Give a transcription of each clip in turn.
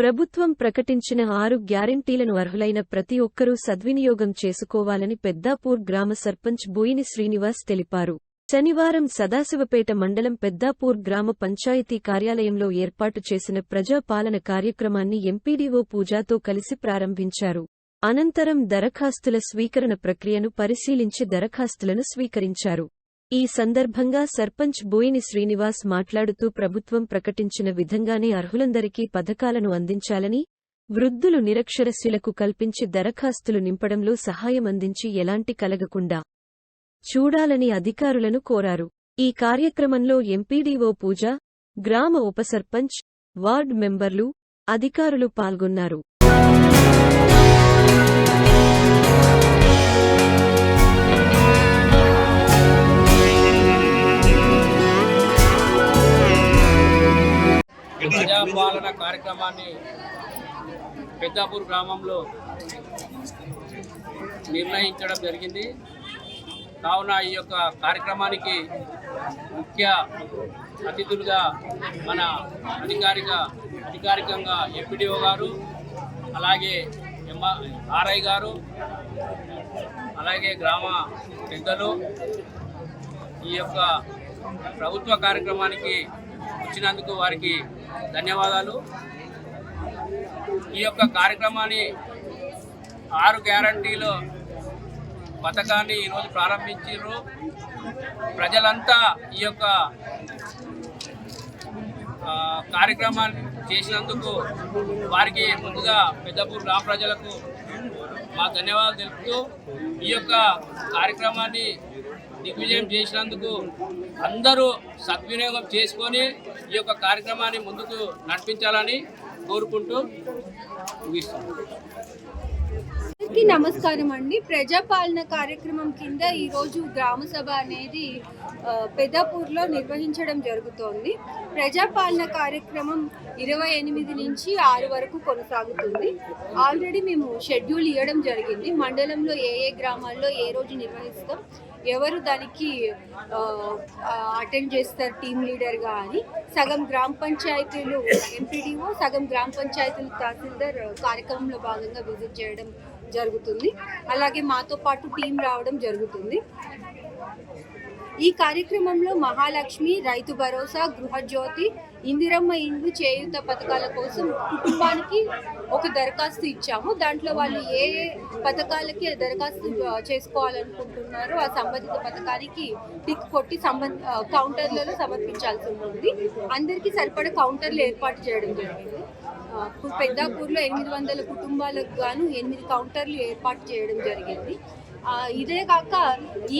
ప్రభుత్వం ప్రకటించిన ఆరు గ్యారంటీలను అర్హులైన ప్రతి ఒక్కరూ సద్వినియోగం చేసుకోవాలని పెద్దాపూర్ గ్రామ సర్పంచ్ బోయిని శ్రీనివాస్ తెలిపారు. శనివారం సదాశివపేట మండలం పెద్దాపూర్ గ్రామ పంచాయతీ కార్యాలయంలో ఏర్పాటు చేసిన ప్రజాపాలన కార్యక్రమాన్ని ఎంపీడీఓ పూజాతో కలిసి ప్రారంభించారు. అనంతరం దరఖాస్తుల స్వీకరణ ప్రక్రియను పరిశీలించి దరఖాస్తులను స్వీకరించారు. ఈ సందర్భంగా సర్పంచ్ బోయిని శ్రీనివాస్ మాట్లాడుతూ ప్రభుత్వం ప్రకటించిన విధంగానే అర్హులందరికీ పథకాలను అందించాలని వృద్ధులు నిరక్షరస్యులకు కల్పించి దరఖాస్తులు నింపడంలో సహాయం అందించి ఎలాంటి కలగకుండా చూడాలని అధికారులను కోరారు. ఈ కార్యక్రమంలో ఎంపీడీఓ పూజ గ్రామ ఉపసర్పంచ్ వార్డ్ మెంబర్లు అధికారులు పాల్గొన్నారు. ప్రజాపాలన కార్యక్రమాన్ని పెద్దాపూర్ గ్రామంలో నిర్ణయించడం జరిగింది. కావున ఈ యొక్క కార్యక్రమానికి ముఖ్య అతిథులుగా మన అధికారిక అధికారికంగా ఎంపీడీఓ గారు అలాగే ఎంఆర్ ఆర్ఐ గారు అలాగే గ్రామ పెద్దలు ఈ యొక్క ప్రభుత్వ కార్యక్రమానికి వచ్చినందుకు వారికి ధన్యవాదాలు. ఈ యొక్క కార్యక్రమాన్ని ఆరు గ్యారంటీలో పథకాన్ని ఈరోజు ప్రారంభించారు ప్రజలంతా ఈ యొక్క కార్యక్రమాన్ని చేసినందుకు వారికి ముందుగా పెద్దపూర్ గ్రామ ప్రజలకు మా ధన్యవాదాలు తెలుపుతూ ఈ యొక్క కార్యక్రమాన్ని దిగ్విజయం చేసినందుకు అందరూ సద్వినియోగం చేసుకొని ఈ యొక్క కార్యక్రమాన్ని ముందుకు నడిపించాలని కోరుకుంటూ ముగిస్తున్నాను అందరికీ నమస్కారం అండి. ప్రజాపాలన కార్యక్రమం కింద ఈరోజు గ్రామ సభ అనేది ఆ, పెద్దాపూర్లో నిర్వహించడం జరుగుతోంది. ప్రజాపాలన కార్యక్రమం ఇరవై ఎనిమిది నుంచి ఆరు వరకు కొనసాగుతుంది. ఆల్రెడీ మేము షెడ్యూల్ ఇవ్వడం జరిగింది. మండలంలో ఏ ఏ గ్రామాల్లో ఏ రోజు నిర్వహిస్తాం ఎవరు దానికి అటెండ్ చేస్తారు టీమ్ లీడర్గా అని సగం గ్రామ పంచాయతీలు ఎంపీడీఓ సగం గ్రామ పంచాయతీలు తహసీల్దార్ కార్యక్రమంలో భాగంగా విజిట్ చేయడం జరుగుతుంది. అలాగే మాతో పాటు టీం రావడం జరుగుతుంది. ఈ కార్యక్రమంలో మహాలక్ష్మి రైతు భరోసా గృహజ్యోతి ఇందిరమ్మ ఇండ్లు చేయూత పథకాల కోసం కుటుంబానికి ఒక దరఖాస్తు ఇచ్చాము. దాంట్లో వాళ్ళు ఏ పథకాలకి దరఖాస్తు చేసుకోవాలనుకుంటున్నారో ఆ సంబంధిత పథకానికి టిక్ కొట్టి సంబంధ కౌంటర్లలో సమర్పించాల్సి ఉంటుంది. అందరికీ సరిపడ కౌంటర్లు ఏర్పాటు చేయడం జరిగింది. పెద్దాపూర్లో ఎనిమిది వందల కుటుంబాలకు గాను ఎనిమిది కౌంటర్లు ఏర్పాటు చేయడం జరిగింది. ఇదే కాక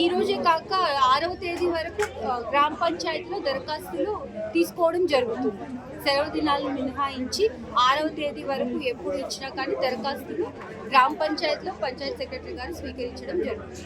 ఈ రోజే కాక ఆరవ తేదీ వరకు గ్రామ పంచాయతీలో దరఖాస్తులు తీసుకోవడం జరుగుతుంది. సెలవు దినాలను మినహాయించి ఆరవ తేదీ వరకు ఎప్పుడు ఇచ్చినా కానీ దరఖాస్తులు గ్రామ పంచాయతీలో పంచాయత్ సెక్రటరీ గారు స్వీకరించడం జరుగుతుంది.